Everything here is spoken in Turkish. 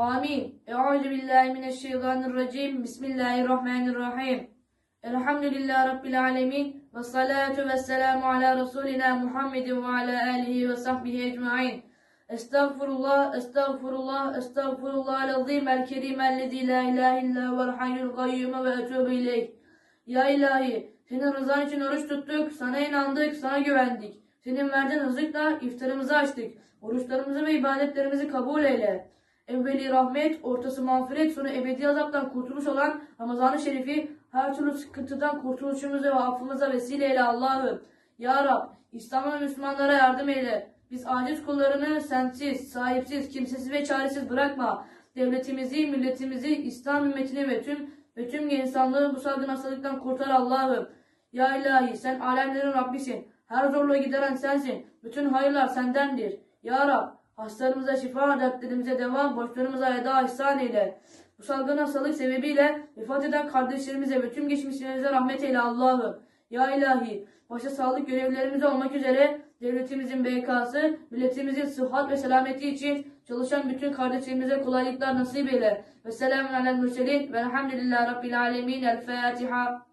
Amin. Euzu billahi mineşşeytanirracim. Bismillahirrahmanirrahim. Elhamdülillahi Rabbil alemin. Ve salatu ve selamu ala Resulina Muhammedin ve ala alihi ve sahbihi ecmain. Estağfurullah, estağfurullah, estağfurullah el-azim el-kerim ellezî la ilahe illa huvel hayyul kayyum ve etûbü ileyh. Ya ilahi, senin rızan için oruç tuttuk, sana inandık, sana güvendik. Senin verdiğin rızıkla iftarımızı açtık. Oruçlarımızı ve ibadetlerimizi kabul eyle. Evveli rahmet, ortası mağfiret, sonu ebedi azaptan kurtuluş olan Ramazan-ı Şerif'i her türlü sıkıntıdan kurtuluşumuza ve affımıza vesile eyle Allah'ım. Ya Rab, İslam'a ve Müslümanlara yardım eyle. Biz aciz kullarını sensiz, sahipsiz, kimsesiz ve çaresiz bırakma. Devletimizi, milletimizi, İslam ümmetini ve tüm ve tüm insanlığı bu salgın hastalıktan kurtar Allah'ım. Ya ilahi sen alemlerin Rabbisin. Her zorluğu gideren sensin. Bütün hayırlar sendendir. Ya Rab hastalarımıza şifa, dertlerimize deva, borçlarımıza eda ihsan eyle. Bu salgın hastalık sebebiyle vefat eden kardeşlerimize ve tüm geçmişlerimize rahmet eyle Allah'ım. Ya ilahi başta sağlık görevlilerimiz olmak üzere devletimizin BK'sı, milletimizin sıhhat ve selameti için çalışan bütün kardeşlerimize kolaylıklar nasip eyle. Ve selamun alel mürselin ve elhamdülillahi rabbil alemin. El Fatiha.